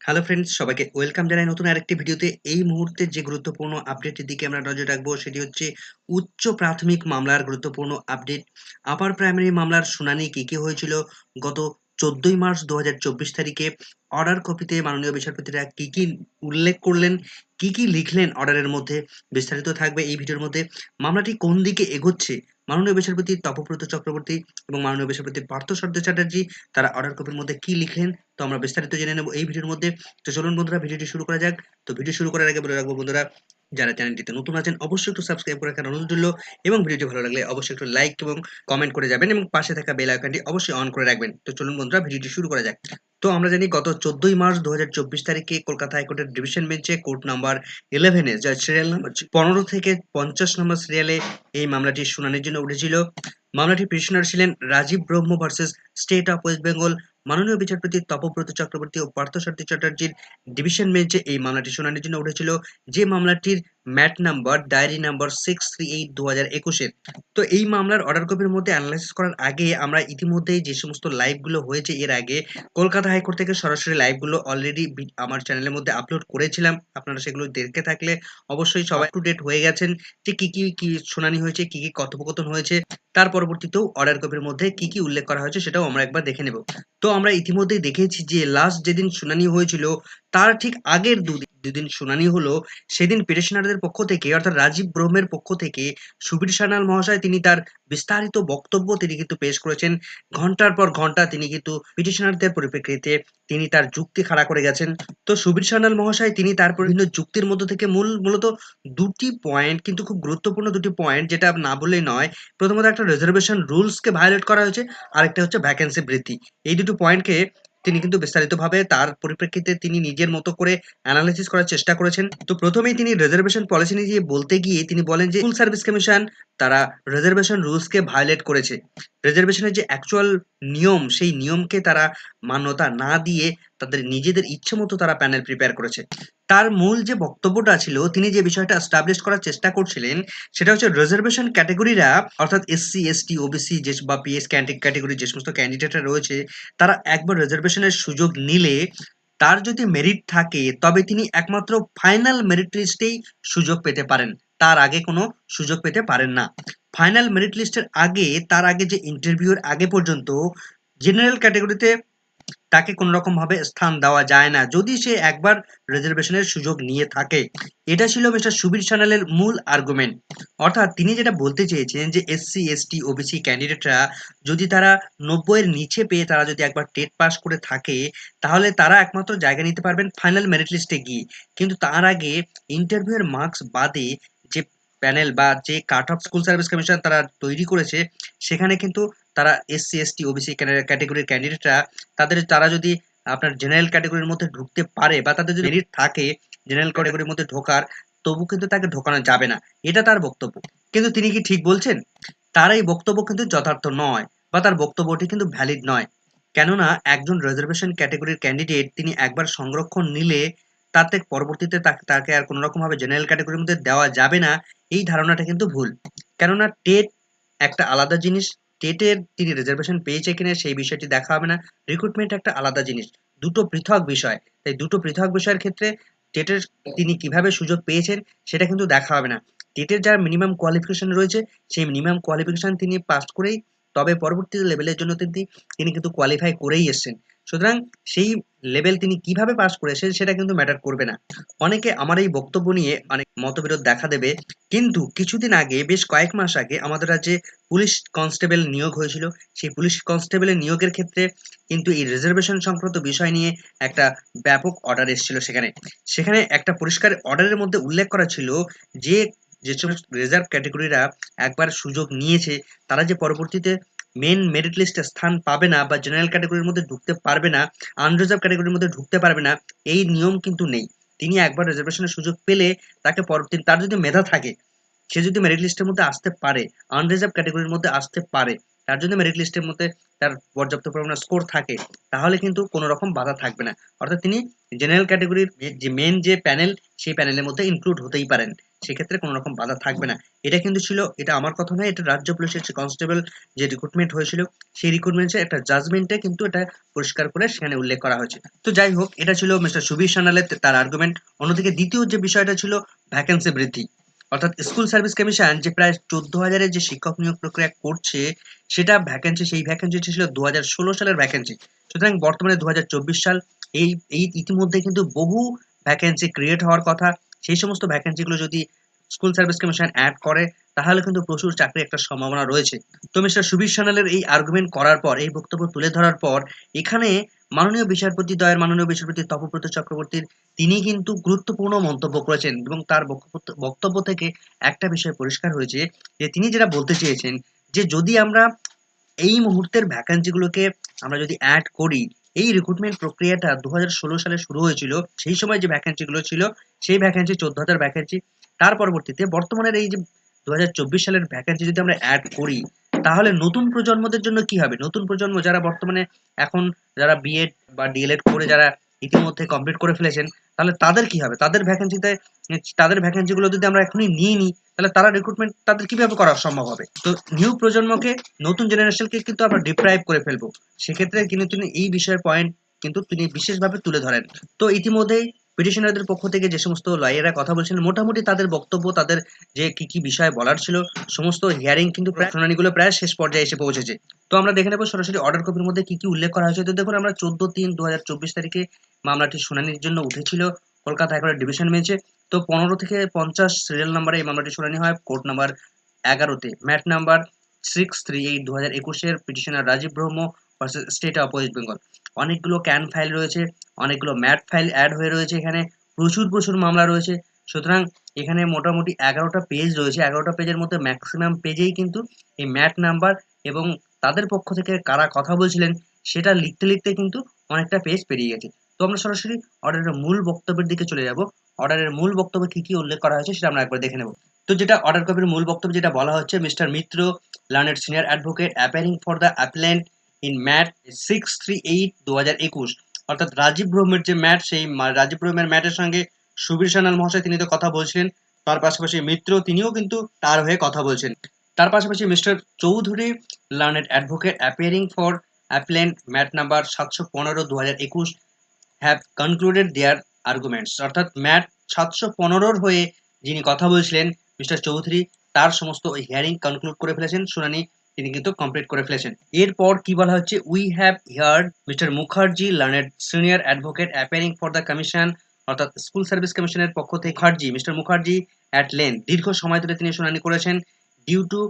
Hello friends সবাইকে welcome জানাই নতুন আরেকটি ভিডিওতে। এই মুহূর্তে যে গুরুত্বপূর্ণ আপডেটের দিকে আমরা নজর রাখব, সেটি হচ্ছে উচ্চ প্রাথমিক মামলার গুরুত্বপূর্ণ আপডেট আপার প্রাইমারি মামলার শুনানি কি কি হয়েছিল? গত চোদ্দই মার্চ দু হাজার চব্বিশ তারিখে অর্ডার কপিতে মাননীয় বিচারপতিরা কি কি উল্লেখ করলেন, কি কি লিখলেন অর্ডারের মধ্যে? বিস্তারিত থাকবে এই ভিডিওর মধ্যে। মামলাটি কোন দিকে এগোচ্ছে? মাননীয় বিচারপতি তপব্রত চক্রবর্তী এবং মাননীয় বিচারপতি পার্থ সারদ চ্যাটার্জি, তারা অর্ডার কপির মধ্যে কি লিখলেন, তো আমরা বিস্তারিত জেনে নেব এই ভিডিওর মধ্যে। তো চলুন বন্ধুরা, ভিডিওটি শুরু করা যাক। তো ভিডিও শুরু করার আগে বলে রাখব বন্ধুরা, যারা চ্যানেলটিতে নতুন আছেন, অবশ্যই একটু সাবস্ক্রাইব করে রাখার অনুরোধ রইল এবং ভিডিওটি ভালো লাগলে অবশ্যই একটু লাইক এবং কমেন্ট করে যাবেন এবং পাশে থাকা বেল আইকনটি অবশ্যই অন করে রাখবেন। তো চলুন বন্ধুরা, ভিডিওটি শুরু করা যাক। তো আমরা জানি গত চোদ্দই মার্চ দু হাজার চব্বিশ তারিখে কলকাতা হাইকোর্টের ডিভিশন বেঞ্চে কোর্ট নাম্বার ইলেভেনে যা সিরিয়াল নাম্বার পনেরো থেকে পঞ্চাশ নম্বর সিরিয়ালে এই মামলাটি শুনানির জন্য উঠেছিল। মামলাটি পিটিশনার ছিলেন Rajib Brahma versus state of West Bengal মাননীয় বিচারপতি তপব্রত চক্রবর্তী ও পার্থ পার্থসারথী চ্যাটার্জির ডিভিশন বেঞ্চে এই মামলাটি শুনানির জন্য উঠেছিল। যে মামলাটির MAT number, diary number six three eight দু হাজার একুশের তো এই মামলার অর্ডার কপির মধ্যে অ্যানালাইসিস করার আগে আমরা ইতিমধ্যেই যে সমস্ত লাইভগুলো হয়েছে, এর আগে কলকাতা হাইকোর্ট থেকে সরাসরি লাইভগুলো অলরেডি আমার চ্যানেলের মধ্যে আপলোড করেছিলাম। আপনারা সেগুলো দেখে থাকলে অবশ্যই সবাই টু ডেট হয়ে গেছেন যে কী কী কী শুনানি হয়েছে, কী কী কথোপকথন হয়েছে। তার পরবর্তীতেও অর্ডার কপির মধ্যে কি কি উল্লেখ করা হয়েছে সেটাও আমরা একবার দেখে নেব। তো আমরা ইতিমধ্যেই দেখেছি যে লাস্ট যেদিন শুনানি হয়েছিল, তার ঠিক আগের দুদিন দুদিন শুনানি হলো, সেদিন পিটিশনারদের পক্ষ থেকে, অর্থাৎ রাজীব ব্রহ্মের পক্ষ থেকে সুবীর সানাল মহাশয় তিনি তার বিস্তারিত বক্তব্য তিনি কিন্তু পেশ করেছেন। ঘণ্টার পর ঘণ্টা তিনি কিন্তু পিটিশনারদের পরিপ্রেক্ষিতে তিনি তার যুক্তি খাড়া করে গেছেন। তো সুবীর সানাল মহাশয় তিনি তার বিভিন্ন যুক্তির মধ্য থেকে মূল, মূলত দুটি পয়েন্ট কিন্তু খুব গুরুত্বপূর্ণ দুটি পয়েন্ট যেটা না বললেই নয়, প্রথমত একটা রিজার্ভেশন রুলসকে ভায়োলেট করা হয়েছে, আরেকটা হচ্ছে ভ্যাকেন্সি বৃদ্ধি। এই দুটো পয়েন্টকে তিনি কিন্তু বিস্তারিতভাবে তার পরিপ্রেক্ষিতে তিনি নিজের মতো করে অ্যানালাইসিস করার চেষ্টা করেছেন। তো প্রথমেই তিনি রিজার্ভেশন পলিসি নিয়ে বলতে গিয়ে তিনি বলেন যে ফুল সার্ভিস কমিশন তারা রিজার্ভেশন রুলসকে ভায়োলেট করেছে। রিজার্ভেশনের যে অ্যাকচুয়াল নিয়ম, সেই নিয়মকে তারা মান্যতা না দিয়ে তাদের নিজেদের ইচ্ছে মতো তারা প্যানেল প্রিপেয়ার করেছে। তার মূল যে বক্তব্যটা ছিল, তিনি যে বিষয়টা এস্টাবলিশ করার চেষ্টা করছিলেন, সেটা হচ্ছে রিজার্ভেশন ক্যাটেগরিরা অর্থাৎ এসসি এসটি ওবিসি যে বা পিএস ক্যাটেগরি যে সমস্ত ক্যান্ডিডেটরা রয়েছে, তারা একবার রিজার্ভেশনের সুযোগ নিলে তার যদি মেরিট থাকে, তবে তিনি একমাত্র ফাইনাল মেরিট লিস্টেই সুযোগ পেতে পারেন। তার আগে কোনো সুযোগ পেতে পারেন না। ফাইনাল মেরিট লিস্টের আগে, তার আগে যে ইন্টারভিউর আগে পর্যন্ত জেনারেল ক্যাটাগরিতে তাকে কোনো রকম ভাবে স্থান দেওয়া যায় না। যদি সে একবার রিজার্ভেশনের সুযোগ নিয়ে থাকে। এটা ছিল মিস্টার সুবীর সানালের মূল আর্গুমেন্ট অর্থাৎ তিনি যেটা বলতে চেয়েছেন যে এসসি এসটি ওবিসি ক্যান্ডিডেটরা যদি তারা নব্বইয়ের নিচে পেয়ে তারা যদি একবার টেট পাস করে থাকে, তাহলে তারা একমাত্র জায়গা নিতে পারবেন ফাইনাল মেরিট লিস্টে গিয়ে। কিন্তু তার আগে ইন্টারভিউয়ের মার্কস বাদে যে প্যানেল বা যে cut off school service commission তারা তৈরি করেছে, সেখানে কিন্তু তারা এসসি এসটি ওবিসি ক্যাটাগরির ক্যান্ডিডেটরা তাদের, তারা যদি আপনার জেনারেল ক্যাটাগরির মধ্যে ঢুকতে পারে বা তাদের যদি মেরিট থাকে জেনারেল ক্যাটাগরির মধ্যে ঢোকার, তবু কিন্তু তাকে ঢোকানো যাবে না। এটা তার বক্তব্য। কিন্তু তিনি কি ঠিক বলছেন? তার এই বক্তব্য কিন্তু যথার্থ নয় বা তার বক্তব্যটি কিন্তু ভ্যালিড নয়। কেননা একজন রিজার্ভেশন ক্যাটাগরির ক্যান্ডিডেট তিনি একবার সংরক্ষণ নিলে তাতে পরবর্তীতে তাকে আর কোনো রকমভাবে জেনারেল ক্যাটাগরির মধ্যে দেওয়া যাবে না, এই ধারণাটা কিন্তু ভুল। কেননা টেট একটা আলাদা জিনিস টেটের তিনি রিজার্ভেশন পেয়েছে কিনা সেই বিষয়টি দেখা হবে না। রিক্রুটমেন্ট একটা আলাদা জিনিস, দুটো পৃথক বিষয়। তাই দুটো পৃথক বিষয়ের ক্ষেত্রে টেটের তিনি কীভাবে সুযোগ পেয়েছেন সেটা কিন্তু দেখা হবে না। টেটের যার মিনিমাম কোয়ালিফিকেশন রয়েছে, সেই মিনিমাম কোয়ালিফিকেশন তিনি পাস করেই, তবে পরবর্তী লেভেলের জন্য তিনি তিনি কিন্তু কোয়ালিফাই করেই এসছেন। সুতরাং সেই লেভেল তিনি কীভাবে পাস করেছেন সেটা কিন্তু ম্যাটার করবে না। অনেকে আমার এই বক্তব্য নিয়ে অনেক মতবিরোধ দেখা দেবে, কিন্তু কিছুদিন আগে, বেশ কয়েক মাস আগে আমাদের রাজ্যে পুলিশ কনস্টেবল নিয়োগ হয়েছিল। সেই পুলিশ কনস্টেবলের নিয়োগের ক্ষেত্রে কিন্তু এই রিজার্ভেশন সংক্রান্ত বিষয় নিয়ে একটা ব্যাপক অর্ডার এসেছিল সেখানে। সেখানে একটা পরিষ্কার অর্ডারের মধ্যে উল্লেখ করা ছিল যে যে সমস্ত রিজার্ভ ক্যাটেগরিরা একবার সুযোগ নিয়েছে, তারা যে পরবর্তীতে মেন মেরিট লিস্টে স্থান পাবে না বা জেনারেল ক্যাটাগরির মধ্যে ঢুকতে পারবে না আনরিজার্ভ ক্যাটাগরির মধ্যে ঢুকতে পারবে না, এই নিয়ম কিন্তু নেই। তিনি একবার রিজার্ভেশনের সুযোগ পেলে তাকে পরবর্তী, তার যদি মেধা থাকে, সে যদি মেরিট লিস্টের মধ্যে আসতে পারে আনরিজার্ভ ক্যাটাগরির মধ্যে আসতে পারে, তার জন্য মেরিট লিস্টের মধ্যে তার পর্যাপ্ত পরিমাণে স্কোর থাকে, তাহলে কিন্তু কোনো রকম বাধা থাকবে না। অর্থাৎ তিনি জেনারেল ক্যাটাগরির যে মেন যে প্যানেল সেই প্যানেলের মধ্যে ইনক্লুড হতেই পারেন। সেক্ষেত্রে কোনো রকম বাধা থাকবে না। এটা কিন্তু ছিল, এটা আমার কথা নয়, এটা রাজ্য পুলিশের যে কনস্টেবল যে রিক্রুটমেন্ট হয়েছিল, সেই রিক্রুটমেন্টের একটা জাজমেন্টে কিন্তু এটা পরিষ্কার করে সেখানে উল্লেখ করা হয়েছে। তো যাই হোক, এটা ছিল মিস্টার সুবীর সানালের তার আর্গুমেন্ট অন্যদিকে দ্বিতীয় যে বিষয়টা ছিল ভ্যাকেন্সি বৃদ্ধি। অর্থাৎ স্কুল সার্ভিস কমিশন যে প্রায় চোদ্দ হাজারের যে শিক্ষক নিয়োগ প্রক্রিয়া করছে, সেটা ভ্যাকেন্সি সেই ভ্যাকেন্সি ছিল দু হাজার ষোলো সালের ভ্যাকেন্সি সুতরাং বর্তমানে দু হাজার চব্বিশ সাল, এই এই ইতিমধ্যে কিন্তু বহু ভ্যাকেন্সি ক্রিয়েট হওয়ার কথা। সেই সমস্ত ভ্যাকেন্সিগুলো যদি স্কুল সার্ভিস কমিশন অ্যাড করে, তাহলে কিন্তু প্রচুর চাকরির একটা সম্ভাবনা রয়েছে। তো মিস্টার সুবীর সানালের এই আর্গুমেন্ট করার পর, এই বক্তব্য তুলে ধরার পর, এখানে মাননীয় বিচারপতি দয়ের মাননীয় বিচারপতি তপব্রত চক্রবর্তীর তিনি কিন্তু গুরুত্বপূর্ণ মন্তব্য করেছেন এবং তার বক্তব্য- বক্তব্য থেকে একটা বিষয় পরিষ্কার হয়েছে যে তিনি যেটা বলতে চেয়েছেন যে যদি আমরা এই মুহূর্তের ভ্যাকান্সিগুলোকে আমরা যদি অ্যাড করি এই রিক্রুটমেন্ট প্রক্রিয়াটা দুহাজার ষোলো সালে শুরু হয়েছিল। সেই সময় যে ভ্যাকেন্সিগুলো ছিল, সেই ভ্যাকেন্সি চোদ্দ হাজার ভ্যাকেন্সি তার পরবর্তীতে বর্তমানের এই যে দু হাজার চব্বিশ সালের ভ্যাকেন্সি যদি আমরা অ্যাড করি, তাহলে নতুন প্রজন্মদের জন্য কি হবে? নতুন প্রজন্ম যারা বর্তমানে এখন যারা বিএড বা ডিএলএড করে, যারা ইতিমধ্যে কমপ্লিট করে ফেলেছেন তাহলে তাদের কি হবে? তাদের ভ্যাকেন্সিতে তাদের ভ্যাকেন্সি গুলো যদি আমরা এখনই নিয়ে নিই, তাহলে তারা রিক্রুটমেন্ট তাদের কীভাবে করা সম্ভব হবে? তো নিউ প্রজন্মকে, নতুন জেনারেশনকে কিন্তু আমরা ডিপ্রাইভ করে ফেলব। সেক্ষেত্রে কিন্তু তিনি এই বিষয়ের পয়েন্ট কিন্তু তিনি বিশেষভাবে তুলে ধরেন। তো ইতিমধ্যেই পিটিশনারদের পক্ষ থেকে যে সমস্ত লয়াররা কথা বলছেন মোটামুটি তাদের বক্তব্য, তাদের যে কি কি বিষয় বলার ছিল, সমস্ত হিয়ারিং কিন্তু প্রায় শুনানিগুলো প্রায় শেষ পর্যায়ে এসে পৌঁছেছে। তো আমরা দেখে নেব সরাসরি অর্ডার কপির মধ্যে কি কি উল্লেখ করা হয়েছে। তো দেখুন, আমরা চোদ্দ তিন দু তারিখে মামলাটি শুনানির জন্য উঠেছিল, কলকাতা হাইকোর্টের ডিভিশন বেঞ্চে। তো পনেরো থেকে পঞ্চাশ সিরিয়াল নাম্বারে এই মামলাটি শুনানি হয়, কোর্ট নাম্বার এগারোতে। MAT number six three eight দু হাজার একুশের petitioner Rajib Brahma versus state of West Bengal অনেকগুলো ক্যান ফাইল রয়েছে, অনেকগুলো ম্যাট ফাইল অ্যাড হয়ে রয়েছে এখানে, প্রচুর প্রচুর মামলা রয়েছে। সুতরাং এখানে মোটামুটি এগারোটা পেজ রয়েছে। এগারোটা পেজের মধ্যে ম্যাক্সিমাম পেজেই কিন্তু এই ম্যাট নাম্বার এবং তাদের পক্ষ থেকে কারা কথা বলছিলেন, সেটা লিখতে লিখতে কিন্তু অনেকটা পেজ পেরিয়ে গেছে। তো আমরা সরাসরি অর্ডারের মূল বক্তব্যের দিকে চলে যাব। অর্ডারের মূল বক্তব্যে কি কি উল্লেখ করা হয়েছে সেটা আমরা একবার দেখে নেব। তো যেটা অর্ডার কপির মূল বক্তব্য যেটা বলা হচ্ছে mister Mitra learned senior advocate appearing for the appellant in MAT six three eight দু হাজার একুশ অর্থাৎ রাজীব ব্রহ্মের যে ম্যাট সেই রাজীব ব্রহ্মের ম্যাটের সঙ্গে সুবীর সানাল মহাশয় তিনি তো কথা বলছিলেন। তার পাশাপাশি মিত্র তিনিও কিন্তু তার হয়ে কথা বলছেন। তার পাশাপাশি mister Chowdhury learned advocate appearing for appellant MAT number সাতশো পনেরো দু হাজার একুশ হ্যাভ কনক্লুডেড দেয়ার আর্গুমেন্টস অর্থাৎ ম্যাট সাতশো পনেরোর হয়ে যিনি কথা বলছিলেন মিস্টার চৌধুরী, তার সমস্ত হিয়ারিং কনক্লুড করে ফেলেছেন। শুনানি তিনি কিন্তু কমপ্লিট করে ফেলেছেন। এরপর কি বলা হচ্ছে? We have heard mister Mukherjee learned senior advocate appearing for the commission অর্থাৎ স্কুল সার্ভিস কমিশনের পক্ষ থেকে Mukherjee mister Mukherjee at length দীর্ঘ সময় ধরে তিনি শুনানি করেছেন। Due to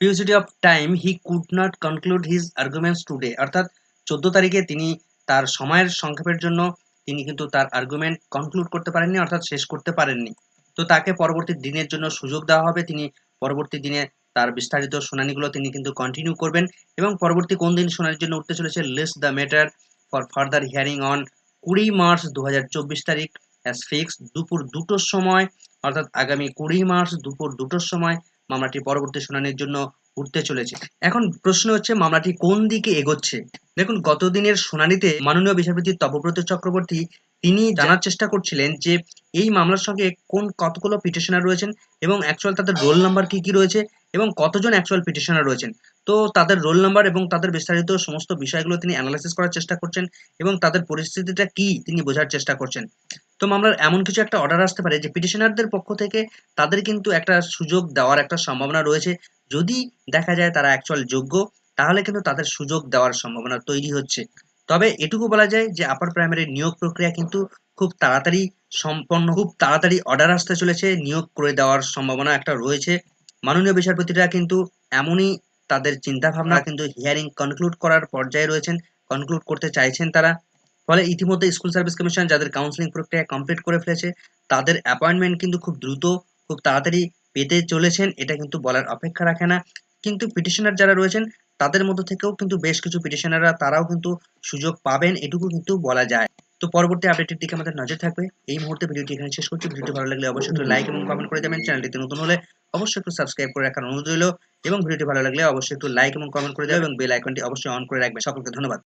paucity of time he could not conclude his arguments today অর্থাৎ চোদ্দ তারিখে তিনি তার সময়ের সংক্ষেপের জন্য তিনি কিন্তু তার আর্গুমেন্ট কনক্লুড করতে পারেননি, অর্থাৎ শেষ করতে পারেননি। তো তাকে পরবর্তী দিনের জন্য সুযোগ দেওয়া হবে। তিনি পরবর্তী দিনে তার বিস্তারিত শুনানিগুলো তিনি কিন্তু কন্টিনিউ করবেন এবং পরবর্তী কোন দিন শুনানির জন্য উঠতে চলেছে list the matter for further hearing on কুড়ি মার্চ দু হাজার চব্বিশ তারিখ অ্যাজ ফিক্স দুপুর দুটোর সময়, অর্থাৎ আগামী কুড়ি মার্চ দুপুর দুটোর সময় মামলাটি পরবর্তী শুনানির জন্য উঠতে চলেছে। এখন প্রশ্ন হচ্ছে, মামলাটি কোন দিকে এগোচ্ছে? দেখুন গত দিনের শুনানিতে মাননীয় বিচারপতি তপব্রত চক্রবর্তী তিনি জানার চেষ্টা করছিলেন যে, এই মামলার সঙ্গে কোন কতগুলো পিটিশনার রয়েছেন এবং অ্যাকচুয়াল তাদের রোল নাম্বার কি কি রয়েছে এবং কতজন অ্যাকচুয়াল পিটিশনার রয়েছেন। তো তাদের রোল নাম্বার এবং তাদের বিস্তারিত সমস্ত বিষয়গুলো তিনি অ্যানালাইসিস করার চেষ্টা করছেন এবং তাদের পরিস্থিতিটা কি তিনি বোঝার চেষ্টা করছেন। তো মামলার এমন কিছু একটা অর্ডার আসতে পারে যে পিটিশনারদের পক্ষ থেকে তাদের কিন্তু একটা সুযোগ দেওয়ার একটা সম্ভাবনা রয়েছে। যদি দেখা যায় তারা অ্যাকচুয়াল যোগ্য, তাহলে কিন্তু তাদের সুযোগ দেওয়ার সম্ভাবনা তৈরি হচ্ছে। তবে এটুকু বলা যায় যে আপার প্রাইমারি নিয়োগ প্রক্রিয়া কিন্তু খুব তাড়াতাড়ি সম্পন্ন, খুব তাড়াতাড়ি অর্ডার আসতে চলেছে। নিয়োগ করে দেওয়ার সম্ভাবনা একটা রয়েছে। মাননীয় বিচারপতিরা কিন্তু এমনই তাদের চিন্তা ভাবনা কিন্তু হিয়ারিং কনক্লুড করার পর্যায়ে রয়েছেন কনক্লুড করতে চাইছেন তারা। ফলে ইতিমধ্যে স্কুল সার্ভিস কমিশন যাদের কাউন্সিলিং প্রক্রিয়া কমপ্লিট করে ফেলেছে, তাদের অ্যাপয়েন্টমেন্ট কিন্তু খুব দ্রুত, খুব তাড়াতাড়ি পেতে চলেছেন, এটা কিন্তু বলার অপেক্ষা রাখে না। কিন্তু পিটিশনার যারা রয়েছেন, তাদের মধ্য থেকেও কিন্তু বেশ কিছু পিটিশনাররা তারাও কিন্তু সুযোগ পাবেন, এটুকু কিন্তু বলা যায়। তো পরবর্তী আপডেটের দিকে আমাদের নজর থাকবে। এই মুহূর্তে ভিডিওটি এখানে শেষ করছি। ভিডিওটি ভালো লাগলে অবশ্যই লাইক এবং কমেন্ট করে দেবেন। চ্যানেলটিতে নতুন হলে অবশ্যই একটু সাবস্ক্রাইব করে রাখার অনুরোধ রইল। এবং ভিডিওটি ভালো লাগলে অবশ্যই একটু লাইক এবং কমেন্ট করে দেবে এবং বেল আইকনটি অবশ্যই অন করে রাখবে। সকলকে ধন্যবাদ।